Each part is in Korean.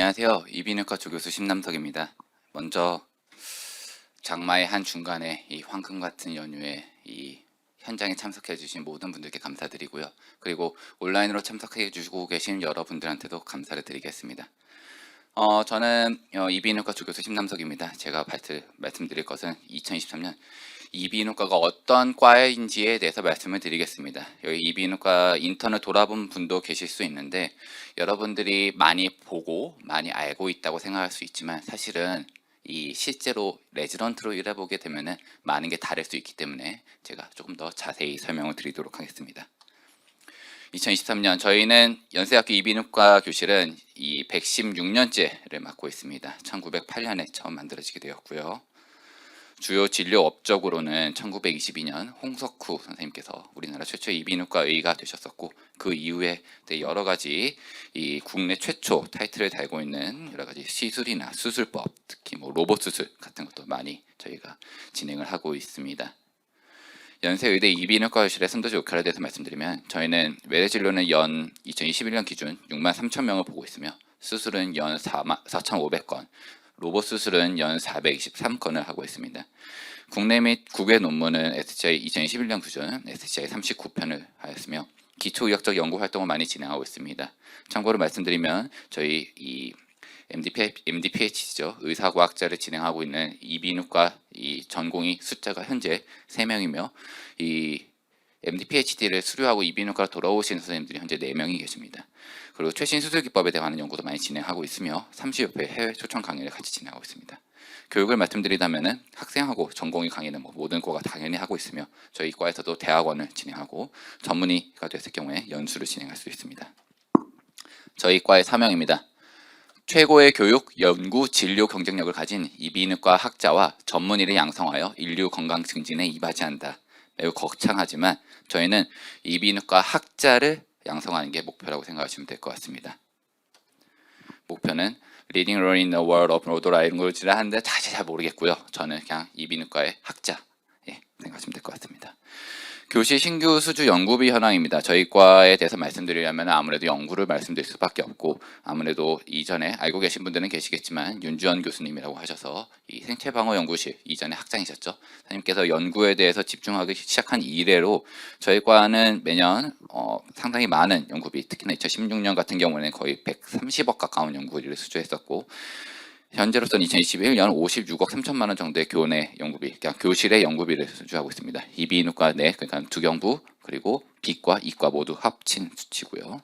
안녕하세요. 이비인후과 조교수 심남석입니다. 먼저 장마의 한 중간에 이 황금 같은 연휴에 이 현장에 참석해 주신 모든 분들께 감사드리고요. 그리고 온라인으로 참석해 주시고 계신 여러분들한테도 감사를 드리겠습니다. 어, 저는 어, 이비인후과 조교수 심남석입니다. 제가 발트, 말씀드릴 것은 2023년 이비인후과가 어떤 과인지에 대해서 말씀을 드리겠습니다. 여기 이비인후과 인턴을 돌아본 분도 계실 수 있는데 여러분들이 많이 보고 많이 알고 있다고 생각할 수 있지만 사실은 이 실제로 레지던트로 일해보게 되면은 많은 게 다를 수 있기 때문에 제가 조금 더 자세히 설명을 드리도록 하겠습니다. 2023년 저희는 연세학교 이비인후과 교실은 이 116년째를 맡고 있습니다. 1908년에 처음 만들어지게 되었고요. 주요 진료 업적으로는 1922년 홍석후 선생님께서 우리나라 최초 이비인후과 의가 되셨었고 그 이후에 여러 가지 이 국내 최초 타이틀을 달고 있는 여러 가지 시술이나 수술법, 특히 뭐 로봇 수술 같은 것도 많이 저희가 진행을 하고 있습니다. 연세의대 이비인후과 의실의 선도적 역할에 대해서 말씀드리면 저희는 외래 진료는 연 2021년 기준 6만 3천 명을 보고 있으며 수술은 연 4만 4,500건, 로봇 수술은 연 423건을 하고 있습니다. 국내 및 국외 논문은 SCI 2021년 기준 SCI 39편을 하였으며 기초의학적 연구 활동을 많이 진행하고 있습니다. 참고로 말씀드리면 저희 이 MDP, MDPH죠 의사과학자를 진행하고 있는 이비인후과 이 전공의 숫자가 현재 3명이며 이 MD-PhD를 수료하고 이비인후과로 돌아오신 선생님들이 현재 4명이 계십니다. 그리고 최신 수술 기법에 대한 연구도 많이 진행하고 있으며 30여 회 해외 초청 강의를 같이 진행하고 있습니다. 교육을 말씀드리자면은 학생하고 전공의 강의는 뭐 모든 과가 당연히 하고 있으며 저희 과에서도 대학원을 진행하고 전문의가 됐을 경우에 연수를 진행할 수 있습니다. 저희 과의 사명입니다. 최고의 교육, 연구, 진료 경쟁력을 가진 이비인후과 학자와 전문의를 양성하여 인류 건강 증진에 이바지한다. 매우 거창하지만 저희는 이비인후과 학자를 양성하는 게 목표라고 생각하시면 될 것 같습니다. 목표는 Leading Role in the World of Language를 하는데 자세히 잘 모르겠고요. 저는 그냥 이비인후과의 학자 예, 생각하시면 될 것 같습니다. 교실 신규 수주 연구비 현황입니다. 저희 과에 대해서 말씀드리려면 아무래도 연구를 말씀드릴 수밖에 없고 아무래도 이전에 알고 계신 분들은 계시겠지만 윤주원 교수님이라고 하셔서 이 생체방어 연구실 이전에 학장이셨죠. 선생님께서 연구에 대해서 집중하기 시작한 이래로 저희 과는 매년 어, 상당히 많은 연구비 특히나 2016년 같은 경우에는 거의 130억 가까운 연구비를 수주했었고 현재로서는 2021년 56억 3천만 원 정도의 교내 연구비, 그냥 교실의 연구비를 수주하고 있습니다. 이비인후과 내, 그러니까 두경부 그리고 비과, 이과 모두 합친 수치고요.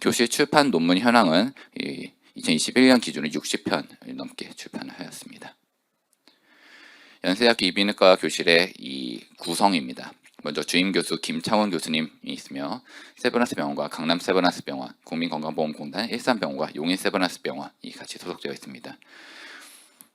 교실 출판 논문 현황은 2021년 기준으로 60편 넘게 출판을 하였습니다. 연세대학교 이비인후과 교실의 이 구성입니다. 먼저 주임 교수 김창원 교수님이 있으며 세브란스 병원과 강남 세브란스 병원, 국민건강보험공단 일산병원과 용인 세브란스 병원이 같이 소속되어 있습니다.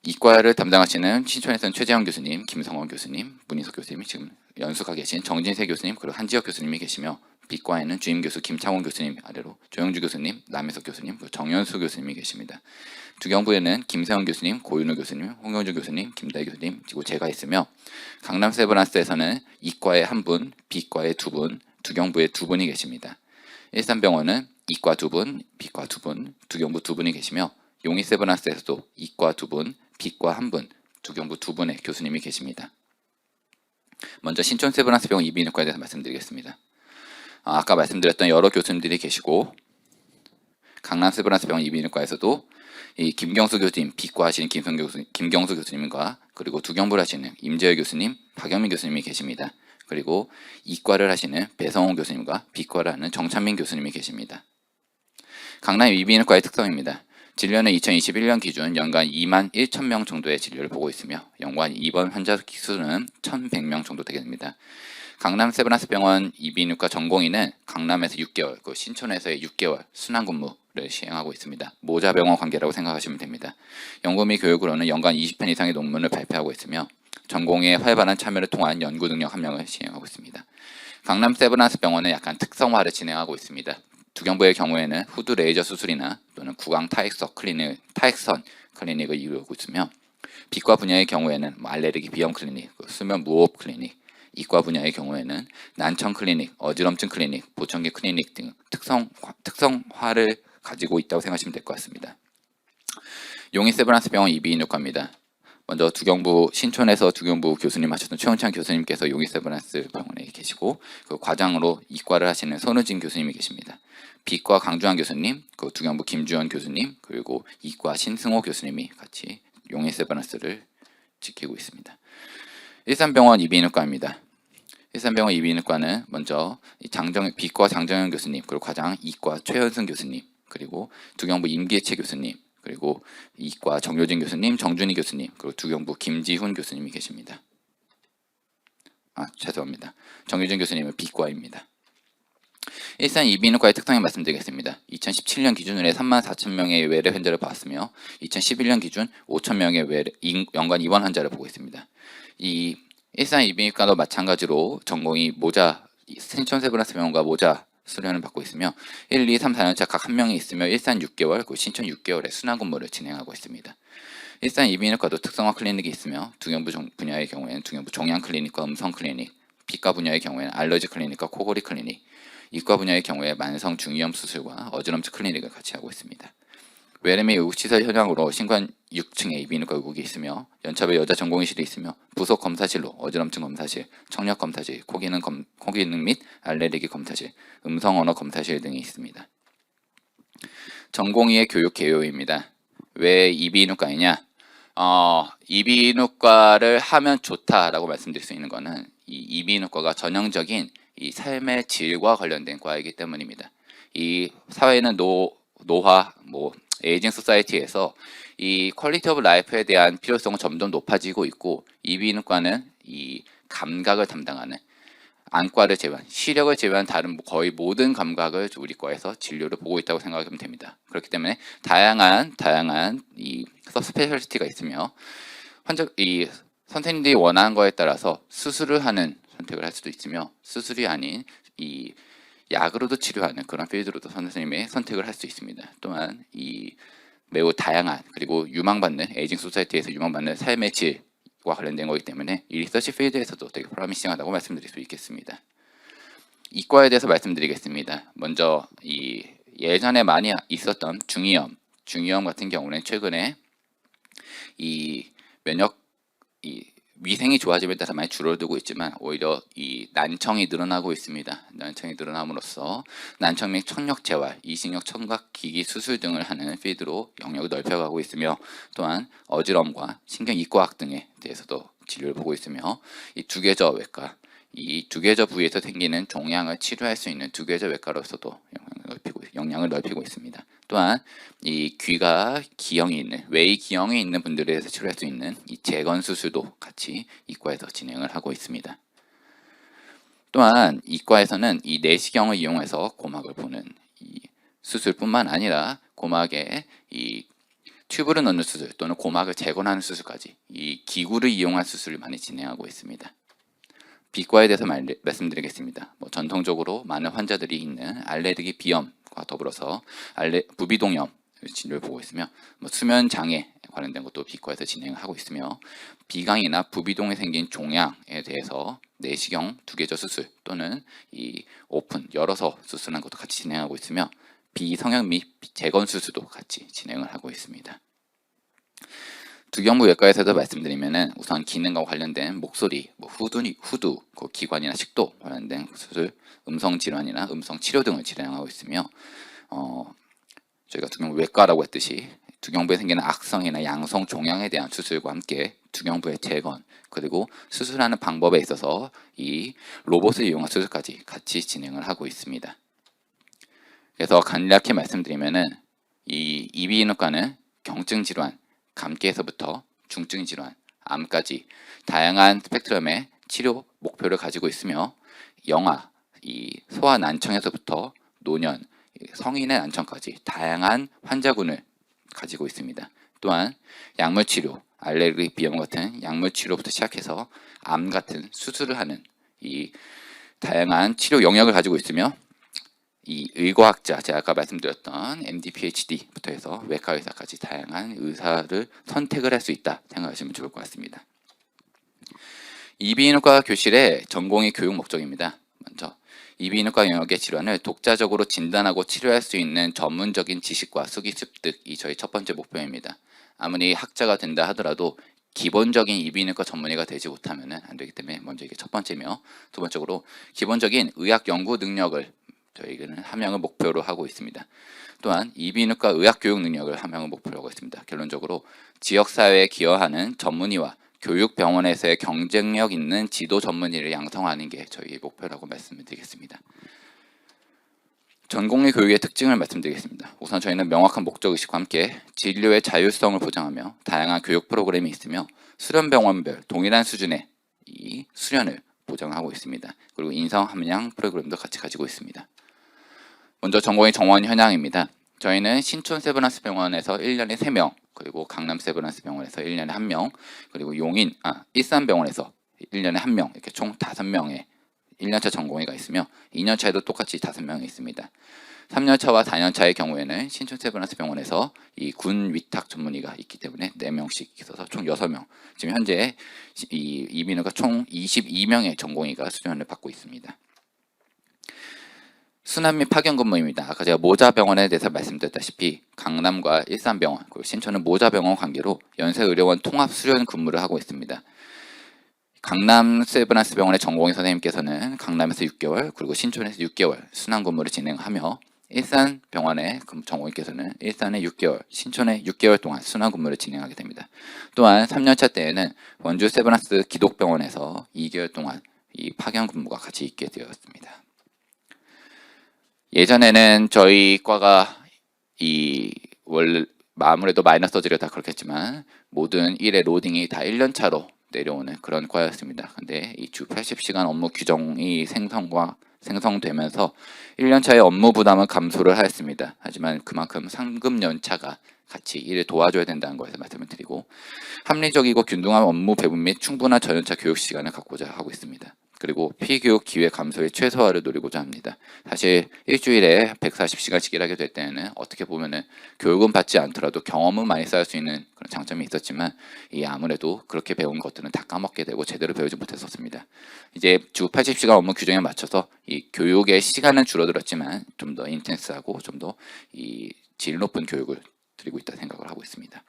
이과를 담당하시는 신촌에서는 최재형 교수님, 김성원 교수님, 문희석 교수님이 지금 연수가 계신 정진세 교수님 그리고 한지혁 교수님이 계시며 비과에는 주임 교수 김창원 교수님 아래로 조영주 교수님, 남혜석 교수님, 정연수 교수님이 계십니다. 두경부에는 김세원 교수님, 고윤우 교수님, 홍영주 교수님, 김다희 교수님 그리고 제가 있으며 강남 세브란스에서는 이과에 한 분, 비과에 두 분, 두경부에 두 분이 계십니다. 일산병원은 이과 두 분, 비과 두 분, 두경부 두 분이 계시며 용인 세브란스에서도 이과 두 분, 비과 한 분, 두경부 두 분의 교수님이 계십니다. 먼저 신촌 세브란스 병원 이비인후과에 대해서 말씀드리겠습니다. 아, 아까 말씀드렸던 여러 교수님들이 계시고 강남 세브란스 병원 이비인후과에서도 이 김경수 교수님, 비과 하시는 김성 교수, 김경수 교수님과 그리고 두경부를 하시는 임재열 교수님, 박영민 교수님이 계십니다. 그리고 이과를 하시는 배성호 교수님과 비과를 하는 정찬민 교수님이 계십니다. 강남 이비인후과의 특성입니다. 진료는 2021년 기준 연간 2만 1천 명 정도의 진료를 보고 있으며 연간 입원 환자 수는 1,100명 정도 되게 됩니다. 강남 세브란스 병원 이비인후과 전공의는 강남에서 6개월, 그 신촌에서의 6개월 순환 근무 를 시행하고 있습니다. 모자 병원 관계라고 생각하시면 됩니다. 연구 및 교육으로는 연간 20편 이상의 논문을 발표하고 있으며 전공의 활발한 참여를 통한 연구 능력 함량을 시행하고 있습니다. 강남 세브란스 병원은 약간 특성화를 진행하고 있습니다. 두경부의 경우에는 후드 레이저 수술이나 또는 구강 타액선 클리닉, 타액선 클리닉을 이루고 있으며 비과 분야의 경우에는 뭐 알레르기 비염 클리닉, 그 수면 무호흡 클리닉, 이과 분야의 경우에는 난청 클리닉, 어지럼증 클리닉, 보청기 클리닉 등 특성, 특성화를 가지고 있다고 생각하시면 될 것 같습니다. 용인 세브란스 병원 이비인후과입니다. 먼저 두경부 신촌에서 두경부 교수님 하셨던 최원찬 교수님께서 용인 세브란스 병원에 계시고 그 과장으로 이과를 하시는 손우진 교수님이 계십니다. 비과 강주환 교수님, 그 두경부 김주원 교수님, 그리고 이과 신승호 교수님이 같이 용인 세브란스를 지키고 있습니다. 일산병원 이비인후과입니다. 일산병원 이비인후과는 먼저 이 장정 비과 장정현 교수님, 그리고 과장 이과 최현승 교수님, 그리고 두경부 임기채 교수님, 그리고 이과 정효진 교수님, 정준희 교수님, 그리고 두경부 김지훈 교수님이 계십니다. 아 죄송합니다. 정효진 교수님은 비과입니다. 일산 이비인후과의 특성을 말씀드리겠습니다. 2017년 기준으로 3만 4천 명의 외래 환자를 봤으며 2011년 기준 5천 명의 외래, 인- 연간 입원 환자를 보고 있습니다. 이 일산 이비인후과도 마찬가지로 전공이 모자 신촌 세브란스 병원과 모자 수련을 받고 있으며 1, 2, 3, 4년차 각 한 명이 있으며 일산 6개월, 그리고 신촌 6개월의 순환 근무를 진행하고 있습니다. 일산 이비인후과도 특성화 클리닉이 있으며 두경부 종- 분야의 경우에는 두경부 종양 클리닉과 음성 클리닉, 피과 분야의 경우에는 알러지 클리닉과 코골이 클리닉, 이과 분야의 경우에 만성 중이염 수술과 어지럼증 클리닉을 같이 하고 있습니다. 외래미 의국시설 현황으로 신관 6층에 이비인후과 의국이 있으며 연차별 여자 전공의실이 있으며 부속 검사실로 어지럼증 검사실, 청력 검사실, 코기능 검, 코기능 및 알레르기 검사실, 음성 언어 검사실 등이 있습니다. 전공의의 교육 개요입니다. 왜 이비인후과이냐? 어, 이비인후과를 하면 좋다라고 말씀드릴 수 있는 것은 이 이비인후과가 전형적인 이 삶의 질과 관련된 과이기 때문입니다. 이 사회는 노 노화, 뭐 에이징 소사이티에서 이 퀄리티 오브 라이프에 대한 필요성은 점점 높아지고 있고 이비인후과는 이 감각을 담당하는 안과를 제외한 시력을 제외한 다른 거의 모든 감각을 우리 과에서 진료를 보고 있다고 생각하면 됩니다. 그렇기 때문에 다양한 다양한 이 서스페셜리티가 있으며 환자 이 선생님들이 원하는 거에 따라서 수술을 하는 선택을 할 수도 있으며 수술이 아닌 이 약으로도 치료하는 그런 필드로도 선생님의 선택을 할 수 있습니다. 또한 이 매우 다양한 그리고 유망받는 에이징 소사이티에서 유망받는 삶의 질과 관련된 거기 때문에 이 리서치 필드에서도 되게 프라미싱하다고 말씀드릴 수 있겠습니다. 이과에 대해서 말씀드리겠습니다. 먼저 이 예전에 많이 있었던 중이염, 중이염 같은 경우는 최근에 이 면역 이 위생이 좋아짐에 따라 많이 줄어들고 있지만 오히려 이 난청이 늘어나고 있습니다. 난청이 늘어남으로써 난청 및 청력 재활, 이식력 청각 기기 수술 등을 하는 필드로 영역을 넓혀가고 있으며 또한 어지럼과 신경 이과학 등에 대해서도 진료를 보고 있으며 이 두개저 외과, 이 두개저 부위에서 생기는 종양을 치료할 수 있는 두개저 외과로서도 영향을 넓히고 영향을 넓히고 있습니다. 또한 이 귀가 기형이 있는 외이 기형이 있는 분들에 대해서 치료할 수 있는 이 재건 수술도 같이 이과에서 진행을 하고 있습니다. 또한 이과에서는 이 내시경을 이용해서 고막을 보는 이 수술뿐만 아니라 고막에 이 튜브를 넣는 수술 또는 고막을 재건하는 수술까지 이 기구를 이용한 수술을 많이 진행하고 있습니다. 비과에 대해서 말, 말씀드리겠습니다. 뭐 전통적으로 많은 환자들이 있는 알레르기 비염과 더불어서 알레, 부비동염 진료를 보고 있으며 뭐 수면 장애 관련된 것도 비과에서 진행하고 있으며 비강이나 부비동에 생긴 종양에 대해서 내시경 두개저 수술 또는 이 오픈 열어서 수술하는 것도 같이 진행하고 있으며 비성형 및 재건 수술도 같이 진행을 하고 있습니다. 두경부 외과에서도 말씀드리면은 우선 기능과 관련된 목소리, 뭐 후두, 후두, 그 기관이나 식도 관련된 수술, 음성 질환이나 음성 치료 등을 진행하고 있으며 어, 저희가 두경부 외과라고 했듯이 두경부에 생기는 악성이나 양성 종양에 대한 수술과 함께 두경부의 재건 그리고 수술하는 방법에 있어서 이 로봇을 이용한 수술까지 같이 진행을 하고 있습니다. 그래서 간략히 말씀드리면은 이 이비인후과는 경증 질환, 감기에서부터 중증 질환, 암까지 다양한 스펙트럼의 치료 목표를 가지고 있으며 영아, 이 소아 난청에서부터 노년, 이 성인의 난청까지 다양한 환자군을 가지고 있습니다. 또한 약물 치료, 알레르기 비염 같은 약물 치료부터 시작해서 암 같은 수술을 하는 이 다양한 치료 영역을 가지고 있으며 이 의과학자 제가 아까 말씀드렸던 MD, PhD부터 해서 외과 의사까지 다양한 의사를 선택을 할 수 있다 생각하시면 좋을 것 같습니다. 이비인후과 교실의 전공의 교육 목적입니다. 먼저 이비인후과 영역의 질환을 독자적으로 진단하고 치료할 수 있는 전문적인 지식과 수기 습득이 저희 첫 번째 목표입니다. 아무리 학자가 된다 하더라도 기본적인 이비인후과 전문의가 되지 못하면 안 되기 때문에 먼저 이게 첫 번째며 두 번째로 기본적인 의학 연구 능력을 저희는 함양을 목표로 하고 있습니다. 또한 이비인후과 의학 교육 능력을 함양을 목표로 하고 있습니다. 결론적으로 지역 사회에 기여하는 전문의와 교육 병원에서의 경쟁력 있는 지도 전문의를 양성하는 게 저희의 목표라고 말씀을 드리겠습니다. 전공의 교육의 특징을 말씀드리겠습니다. 우선 저희는 명확한 목적 의식과 함께 진료의 자율성을 보장하며 다양한 교육 프로그램이 있으며 수련 병원별 동일한 수준의 이 수련을 보장하고 있습니다. 그리고 인성 함량 프로그램도 같이 가지고 있습니다. 먼저 전공의 정원 현황입니다. 저희는 신촌 세브란스 병원에서 1년에 3명, 그리고 강남 세브란스 병원에서 1년에 1명, 그리고 용인, 아, 일산 병원에서 1년에 1명, 이렇게 총 5명의 1년차 전공의가 있으며 2년차에도 똑같이 5명이 있습니다. 3년차와 4년차의 경우에는 신촌 세브란스 병원에서 이 군 위탁 전문의가 있기 때문에 4명씩 있어서 총 6명. 지금 현재 이 이민우가 총 22명의 전공의가 수련을 받고 있습니다. 및 파견 근무입니다. 아까 제가 모자병원에 대해서 말씀드렸다시피 강남과 일산병원 그리고 신촌은 모자병원 관계로 연세의료원 통합 수련 근무를 하고 있습니다. 강남 세브란스 병원의 전공의 선생님께서는 강남에서 6개월 그리고 신촌에서 6개월 순환 근무를 진행하며 일산 병원의 전공의께서는 일산에 6개월, 신촌에 6개월 동안 순환 근무를 진행하게 됩니다. 또한 3년차 때에는 원주 세브란스 기독병원에서 2개월 동안 이 파견 근무가 같이 있게 되었습니다. 예전에는 저희 과가 이 원래 아무래도 마이너 서지를 다 그렇겠지만 모든 일의 로딩이 다 1년 차로 내려오는 그런 과였습니다. 근데 이 주 80시간 업무 규정이 생성과 생성되면서 1년 차의 업무 부담은 감소를 하였습니다. 하지만 그만큼 상급 연차가 같이 일을 도와줘야 된다는 것에서 말씀을 드리고 합리적이고 균등한 업무 배분 및 충분한 전연차 교육 시간을 갖고자 하고 있습니다. 그리고 피교육 기회 감소의 최소화를 노리고자 합니다. 사실 일주일에 140시간씩 일하게 될 때는 어떻게 보면은 교육은 받지 않더라도 경험은 많이 쌓을 수 있는 그런 장점이 있었지만 이 아무래도 그렇게 배운 것들은 다 까먹게 되고 제대로 배우지 못했었습니다. 이제 주 80시간 업무 규정에 맞춰서 이 교육의 시간은 줄어들었지만 좀 더 인텐스하고 좀 더 이 질 높은 교육을 드리고 있다 생각을 하고 있습니다.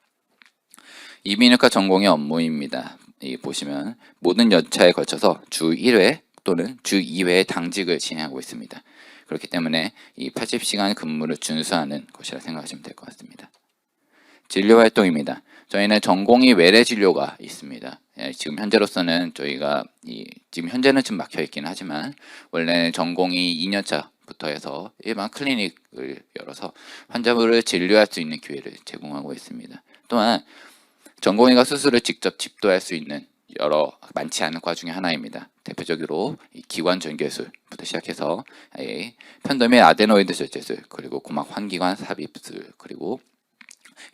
이민학과 전공의 업무입니다. 이 보시면 모든 연차에 걸쳐서 주 1회 또는 주 2회 당직을 진행하고 있습니다. 그렇기 때문에 이 80시간 근무를 준수하는 것이라 생각하시면 될 것 같습니다. 진료 활동입니다. 저희는 전공이 외래 진료가 있습니다. 예, 지금 현재로서는 저희가 이 지금 현재는 좀 막혀 있긴 하지만 원래는 전공이 2년차부터 해서 일반 클리닉을 열어서 환자분을 진료할 수 있는 기회를 제공하고 있습니다. 또한 전공의가 수술을 직접 집도할 수 있는 여러 많지 않은 과 중에 하나입니다. 대표적으로 기관 전개술부터 시작해서 예, 편도 및 아데노이드 절제술 그리고 고막 환기관 삽입술 그리고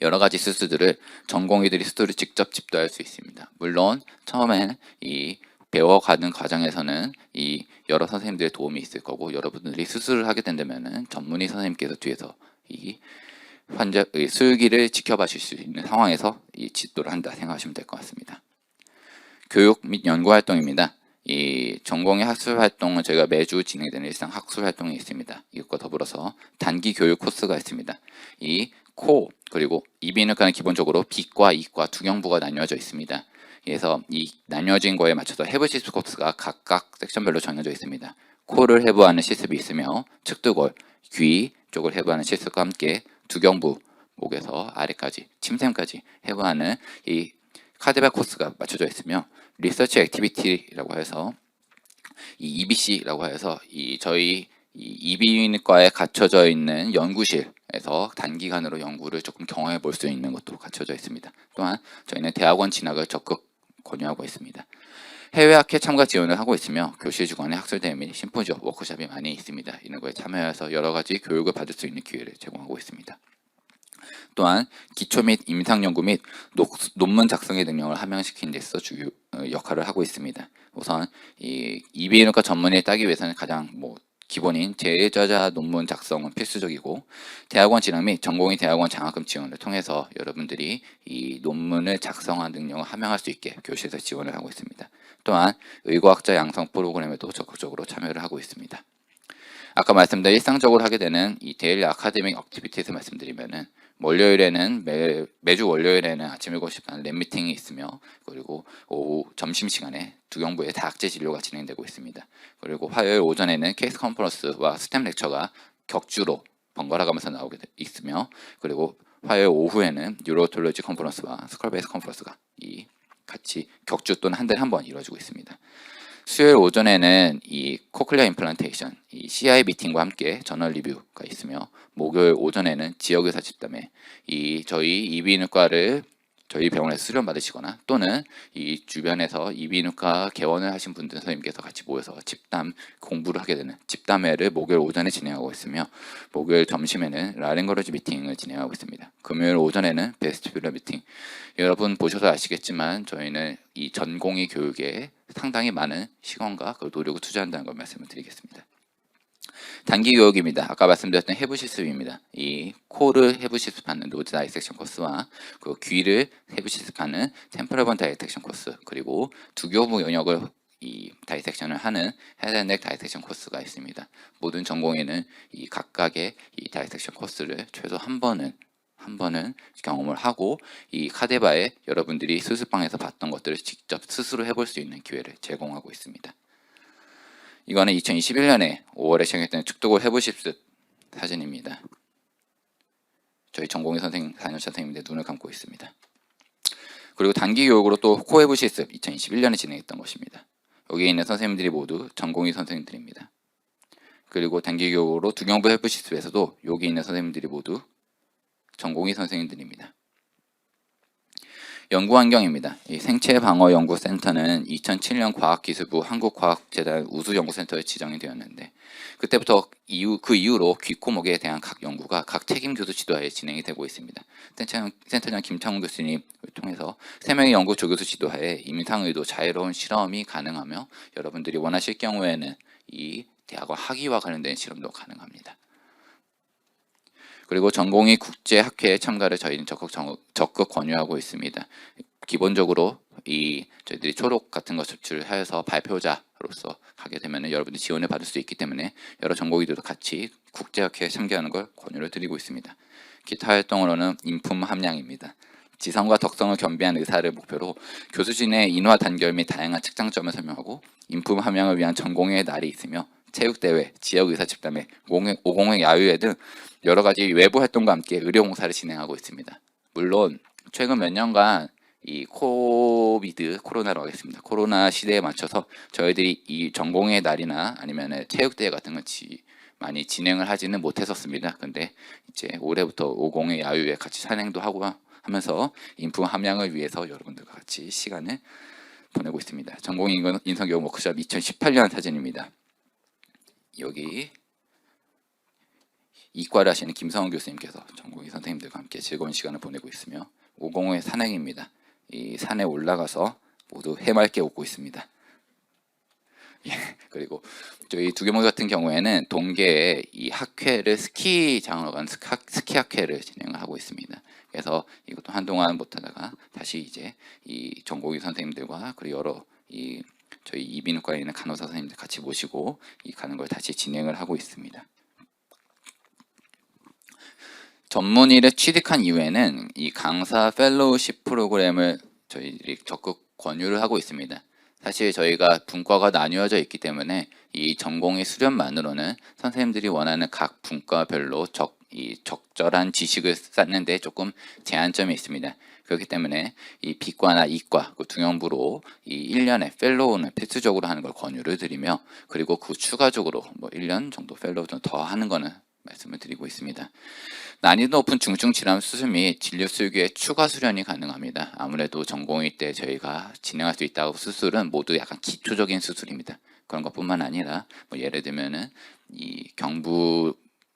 여러 가지 수술들을 전공의들이 수술을 직접 집도할 수 있습니다. 물론 처음엔 이 배워가는 과정에서는 이 여러 선생님들의 도움이 있을 거고 여러분들이 수술을 하게 된다면은 전문의 선생님께서 뒤에서 이 환자 의 수유기를 지켜봐 주실 수 있는 상황에서 이 지도를 한다 생각하시면 될 것 같습니다. 교육 및 연구 활동입니다. 이 전공의 학술 활동은 저희가 매주 진행되는 일상 학술 활동이 있습니다. 이것과 더불어서 단기 교육 코스가 있습니다. 이 코 그리고 이비인후과는 기본적으로 비과, 이과 두 경부가 나뉘어져 있습니다. 그래서 이 나뉘어진 거에 맞춰서 해부 실습 코스가 각각 섹션별로 정해져 있습니다. 코를 해부하는 실습이 있으며 측두골, 귀 쪽을 해부하는 실습과 함께 두경부 목에서 아래까지 침샘까지 해부하는 이 카드바 코스가 맞춰져 있으며 리서치 액티비티라고 해서 이 EBC라고 해서 이 저희 이 이비인후과에 갖춰져 있는 연구실에서 단기간으로 연구를 조금 경험해 볼 수 있는 것도 갖춰져 있습니다. 또한 저희는 대학원 진학을 적극 권유하고 있습니다. 해외 학회 참가 지원을 하고 있으며 교실 주관의 학술 대회 및 심포지엄, 워크숍이 많이 있습니다. 이런 거에 참여해서 여러 가지 교육을 받을 수 있는 기회를 제공하고 있습니다. 또한 기초 및 임상 연구 및 논문 작성의 능력을 함양시키는 데 있어 주요 어, 역할을 하고 있습니다. 우선 이 이비인후과 전문의에 따기 위해서는 가장 뭐 기본인 제저자 논문 작성은 필수적이고 대학원 진학 및 전공의 대학원 장학금 지원을 통해서 여러분들이 이 논문을 작성한 능력을 함양할 수 있게 교실에서 지원을 하고 있습니다. 또한 의과학자 양성 프로그램에도 적극적으로 참여를 하고 있습니다. 아까 말씀드린 일상적으로 하게 되는 이 데일리 아카데믹 액티비티에서 말씀드리면은 월요일에는 매, 매주 월요일에는 아침 7시 반 랩 미팅이 있으며 그리고 오후 점심 시간에 두경부의 다학제 진료가 진행되고 있습니다. 그리고 화요일 오전에는 케이스 컨퍼런스와 스템 렉처가 격주로 번갈아 가면서 나오게 돼- 있으며 그리고 화요일 오후에는 뉴로톨로지 컨퍼런스와 스컬베이스 컨퍼런스가 이 같이 격주 또는 한 달에 한 번 이루어지고 있습니다. 수요일 오전에는 이 코클리아 임플란테이션, 이 CI 미팅과 함께 저널 리뷰가 있으며 목요일 오전에는 지역의사 집담회, 이 저희 이비인후과를 저희 병원에서 수련 받으시거나 또는 이 주변에서 이비인후과 개원을 하신 분들 선생님께서 같이 모여서 집담 공부를 하게 되는 집담회를 목요일 오전에 진행하고 있으며 목요일 점심에는 라링거러지 미팅을 진행하고 있습니다. 금요일 오전에는 베스트뷰러 미팅. 여러분 보셔서 아시겠지만 저희는 이 전공의 교육에 상당히 많은 시간과 그 노력을 투자한다는 걸 말씀을 드리겠습니다. 단기 교육입니다. 아까 말씀드렸던 해부 실습입니다. 이 코를 해부 실습하는 노즈 다이섹션 코스와 그 귀를 해부 실습하는 템퍼러번 다이섹션 코스 그리고 두 교부 영역을 이 다이섹션을 하는 헤드넥 다이섹션 코스가 있습니다. 모든 전공에는 이 각각의 이 다이섹션 코스를 최소 한 번은 한 번은 경험을 하고 이 카데바에 여러분들이 수술방에서 봤던 것들을 직접 스스로 해볼 수 있는 기회를 제공하고 있습니다. 이거는 2021년에 5월에 시행했던 축도골 해부십습 사진입니다. 저희 전공의 선생님, 4년 선생님들 눈을 감고 있습니다. 그리고 단기 교육으로 또 코해부 실습 2021년에 진행했던 것입니다. 여기에 있는 선생님들이 모두 전공의 선생님들입니다. 그리고 단기 교육으로 두경부 해부 실습에서도 여기 있는 선생님들이 모두 전공의 선생님들입니다. 연구 환경입니다. 이 생체 방어 연구 센터는 2007년 과학기술부 한국과학재단 우수 연구센터에 지정이 되었는데 그때부터 이후 그 이후로 귀 코목에 대한 각 연구가 각 책임 교수 지도하에 진행이 되고 있습니다. 센터장, 센터장 김창훈 교수님을 통해서 세 명의 연구 조교수 지도하에 임상의도 자유로운 실험이 가능하며 여러분들이 원하실 경우에는 이 대학원 학위와 관련된 실험도 가능합니다. 그리고 전공의 국제 학회에 참가를 저희는 적극 정- 적극 권유하고 있습니다. 기본적으로 이 저희들이 초록 같은 거 접출해서 발표자로서 하게 되면 여러분들이 지원을 받을 수 있기 때문에 여러 전공의들도 같이 국제 학회에 참가하는 걸 권유를 드리고 있습니다. 기타 활동으로는 인품 함량입니다. 지성과 덕성을 겸비한 의사를 목표로 교수진의 인화 단결 및 다양한 측장점을 설명하고 인품 함양을 위한 전공의 날이 있으며 체육대회, 지역의사 집단회, 5공회 야유회 등 여러 가지 외부 활동과 함께 의료 봉사를 진행하고 있습니다. 물론 최근 몇 년간 이 코비드 코로나로 하겠습니다. 코로나 시대에 맞춰서 저희들이 이 전공의 날이나 아니면 체육대회 같은 걸 지- 많이 진행을 하지는 못했었습니다. 근데 이제 올해부터 50의 야유회 같이 산행도 하고 하면서 인품 함양을 위해서 여러분들과 같이 시간을 보내고 있습니다. 전공 인권- 인성교육 워크숍 2018년 사진입니다. 여기 이과를 하시는 김성원 교수님께서 전공의 선생님들과 함께 즐거운 시간을 보내고 있으며 505의 산행입니다. 이 산에 올라가서 모두 해맑게 웃고 있습니다. 예, 그리고 저희 두개모 같은 경우에는 동계에 이 학회를 스키장으로 간 스키, 학회를 진행을 하고 있습니다. 그래서 이것도 한동안 못하다가 다시 이제 이 전공의 선생님들과 그리고 여러 이 저희 이비인후과에 있는 간호사 선생님들 같이 모시고 이 가는 걸 다시 진행을 하고 있습니다. 전문의를 취득한 이후에는 이 강사 펠로우십 프로그램을 저희들이 적극 권유를 하고 있습니다. 사실 저희가 분과가 나뉘어져 있기 때문에 이 전공의 수련만으로는 선생님들이 원하는 각 분과별로 적, 이 적절한 지식을 쌓는데 조금 제한점이 있습니다. 그렇기 때문에 이 비과나 이과 그 둥형부로 이 1년에 펠로우는 필수적으로 하는 걸 권유를 드리며 그리고 그 추가적으로 뭐 1년 정도 펠로우 좀더 하는 거는 말씀을 드리고 있습니다. 난이도 높은 중증 질환 수술 및 진료 수기에 추가 수련이 가능합니다. 아무래도 전공의 때 저희가 진행할 수 있다고 수술은 모두 약간 기초적인 수술입니다. 그런 것뿐만 아니라 뭐 예를 들면은 이 경부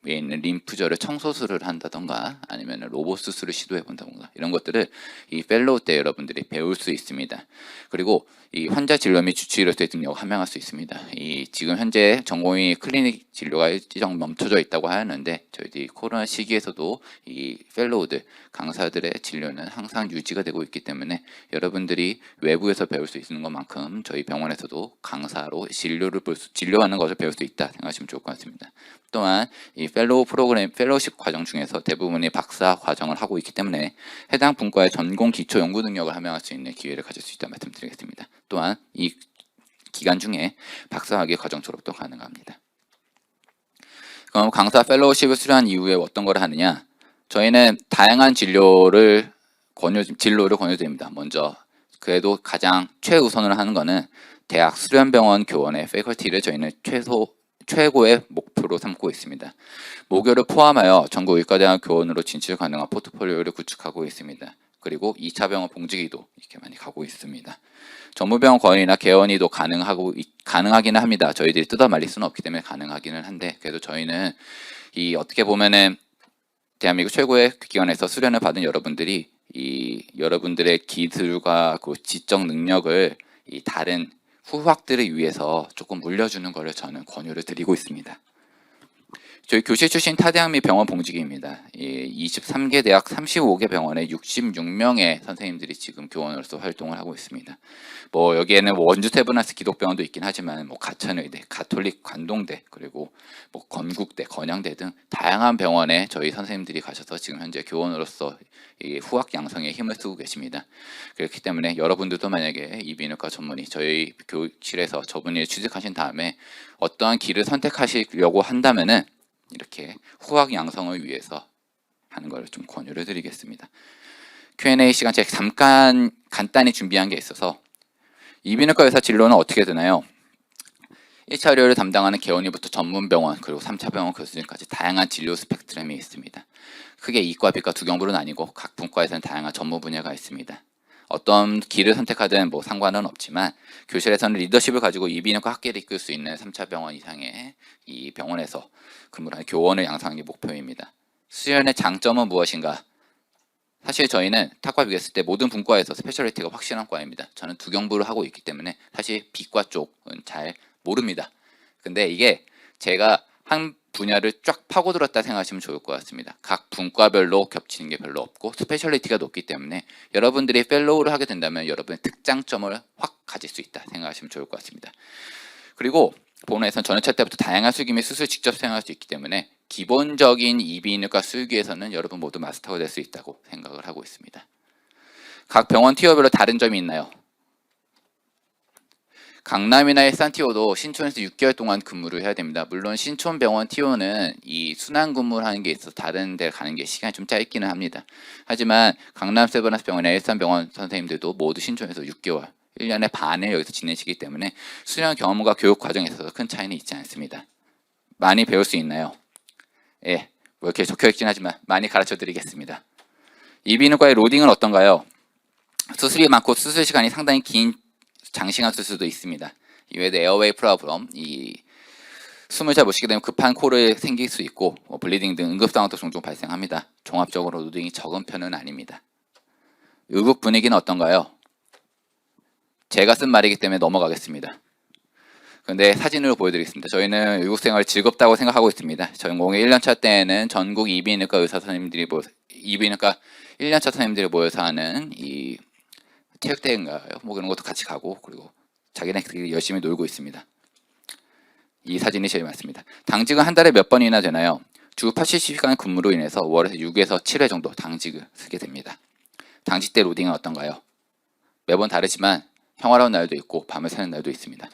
에 있는 림프절을 청소술을 한다던가 아니면 로봇 수술을 시도해 본다던가 이런 것들을 이 펠로우 때 여러분들이 배울 수 있습니다. 그리고 이 환자 진료 및 주치 의료소의 능력을 함양할 수 있습니다. 이 지금 현재 전공의 클리닉 진료가 일정 멈춰져 있다고 하였는데 저희들이 코로나 시기에서도 이 펠로우들 강사들의 진료는 항상 유지가 되고 있기 때문에 여러분들이 외부에서 배울 수 있는 것만큼 저희 병원에서도 강사로 진료를 볼 수, 진료하는 것을 배울 수 있다 생각하시면 좋을 것 같습니다. 또한 이 펠로우 프로그램 펠로우십 과정 중에서 대부분이 박사 과정을 하고 있기 때문에 해당 분과의 전공 기초 연구 능력을 함양할 수 있는 기회를 가질 수 있다 말씀드리겠습니다. 또한 이 기간 중에 박사학위 과정 졸업도 가능합니다. 그럼 강사 펠로우십을 수료한 이후에 어떤 걸 하느냐? 저희는 다양한 진료를 권유 진로를 권유드립니다. 먼저 그래도 가장 최우선으로 하는 거는 대학 수련병원 교원의 패컬티를 저희는 최소 최고의 목표로 삼고 있습니다. 모교를 포함하여 전국 의과대학 교원으로 진출 가능한 포트폴리오를 구축하고 있습니다. 그리고 2차 병원 봉지기도 이렇게 많이 가고 있습니다. 전무병원 거인이나 개원이도 가능하고 이- 가능하기는 합니다. 저희들이 뜯어 말릴 수는 없기 때문에 가능하기는 한데 그래도 저희는 이 어떻게 보면은 대한민국 최고의 기관에서 수련을 받은 여러분들이 이 여러분들의 기술과 그 지적 능력을 이 다른 후학들을 위해서 조금 물려주는 것을 저는 권유를 드리고 있습니다. 저희 교실 출신 타대학 및 병원 봉지기입니다. 이 23개 대학 35개 병원에 66명의 선생님들이 지금 교원으로서 활동을 하고 있습니다. 뭐 여기에는 뭐 원주 세브란스 기독병원도 있긴 하지만 뭐 가천의대, 가톨릭 관동대 그리고 뭐 건국대, 건양대 등 다양한 병원에 저희 선생님들이 가셔서 지금 현재 교원으로서 이 후학 양성에 힘을 쓰고 계십니다. 그렇기 때문에 여러분들도 만약에 이비인후과 전문의 저희 교실에서 저분이 취직하신 다음에 어떠한 길을 선택하시려고 한다면은 이렇게 후학 양성을 위해서 하는 걸 좀 권유를 드리겠습니다. Q&A 시간 제가 잠깐 간단히 준비한 게 있어서 이비인후과 의사 진로는 어떻게 되나요? 1차 의료를 담당하는 개원이부터 전문병원 그리고 3차 병원 교수진까지 다양한 진료 스펙트럼이 있습니다. 크게 이과, 비과 두 경부는 아니고 각 분과에서는 다양한 전문 분야가 있습니다. 어떤 길을 선택하든 뭐 상관은 없지만 교실에서는 리더십을 가지고 이비인후과 학계를 이끌 수 있는 3차 병원 이상의 이 병원에서 근무를 하는 교원을 양성하는 게 목표입니다. 수련의 장점은 무엇인가? 사실 저희는 탁과 비교했을 때 모든 분과에서 스페셜리티가 확실한 과입니다. 저는 두 경부를 하고 있기 때문에 사실 비과 쪽은 잘 모릅니다. 근데 이게 제가 한 분야를 쫙 파고들었다 생각하시면 좋을 것 같습니다. 각 분과별로 겹치는 게 별로 없고 스페셜리티가 높기 때문에 여러분들이 펠로우를 하게 된다면 여러분의 특장점을 확 가질 수 있다 생각하시면 좋을 것 같습니다. 그리고 본원에서는 전회차 때부터 다양한 수기 및 수술 직접 사용할 수 있기 때문에 기본적인 이비인후과 수기에서는 여러분 모두 마스터가 될 수 있다고 생각을 하고 있습니다. 각 병원 티어별로 다른 점이 있나요? 강남이나 일산 티오도 신촌에서 6개월 동안 근무를 해야 됩니다. 물론 신촌병원 티오는 이 순환 근무를 하는 게 있어서 다른 데 가는 게 시간이 좀 짧기는 합니다. 하지만 강남 세브란스 병원이나 일산병원 선생님들도 모두 신촌에서 6개월, 1년의 반을 여기서 지내시기 때문에 수련 경험과 교육 과정에 있어서 큰 차이는 있지 않습니다. 많이 배울 수 있나요? 예, 뭐 이렇게 적혀 있긴 하지만 많이 가르쳐 드리겠습니다. 이비인후과의 로딩은 어떤가요? 수술이 많고 수술 시간이 상당히 긴 장시간 수술도 있습니다. 이외에도 에어웨이 프로블럼, 이 숨을 잘 못 쉬게 되면 급한 코를 생길 수 있고 뭐 블리딩 등 응급 상황도 종종 발생합니다. 종합적으로 로딩이 적은 편은 아닙니다. 의국 분위기는 어떤가요? 제가 쓴 말이기 때문에 넘어가겠습니다. 근데 사진으로 보여드리겠습니다. 저희는 의국 생활 즐겁다고 생각하고 있습니다. 전공의 1년차 때에는 전국 이비인후과 의사 선생님들이 모 이비인후과 1년차 선생님들이 모여서 하는 이 체육대회인가요? 뭐 그런 것도 같이 가고 그리고 자기네들이 열심히 놀고 있습니다. 이 사진이 제일 많습니다. 당직은 한 달에 몇 번이나 되나요? 주 80시간 근무로 인해서 월에서 6에서 7회 정도 당직을 쓰게 됩니다. 당직 때 로딩은 어떤가요? 매번 다르지만 평화로운 날도 있고 밤을 새는 날도 있습니다.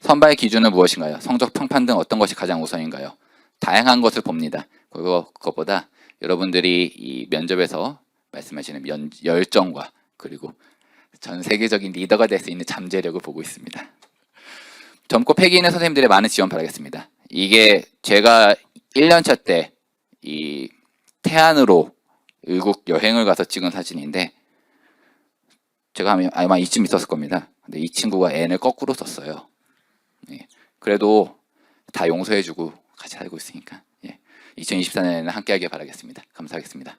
선발 기준은 무엇인가요? 성적 평판 등 어떤 것이 가장 우선인가요? 다양한 것을 봅니다. 그리고 그것보다 여러분들이 이 면접에서 말씀하시는 면, 열정과 그리고 전 세계적인 리더가 될 수 있는 잠재력을 보고 있습니다. 젊고 패기 있는 선생님들의 많은 지원 바라겠습니다. 이게 제가 1년차 때 이 태안으로 의국 여행을 가서 찍은 사진인데 제가 아마 이쯤 있었을 겁니다. 근데 이 친구가 N을 거꾸로 썼어요. 예. 그래도 다 용서해주고 같이 살고 있으니까 예. 2024년에는 함께하길 바라겠습니다. 감사하겠습니다.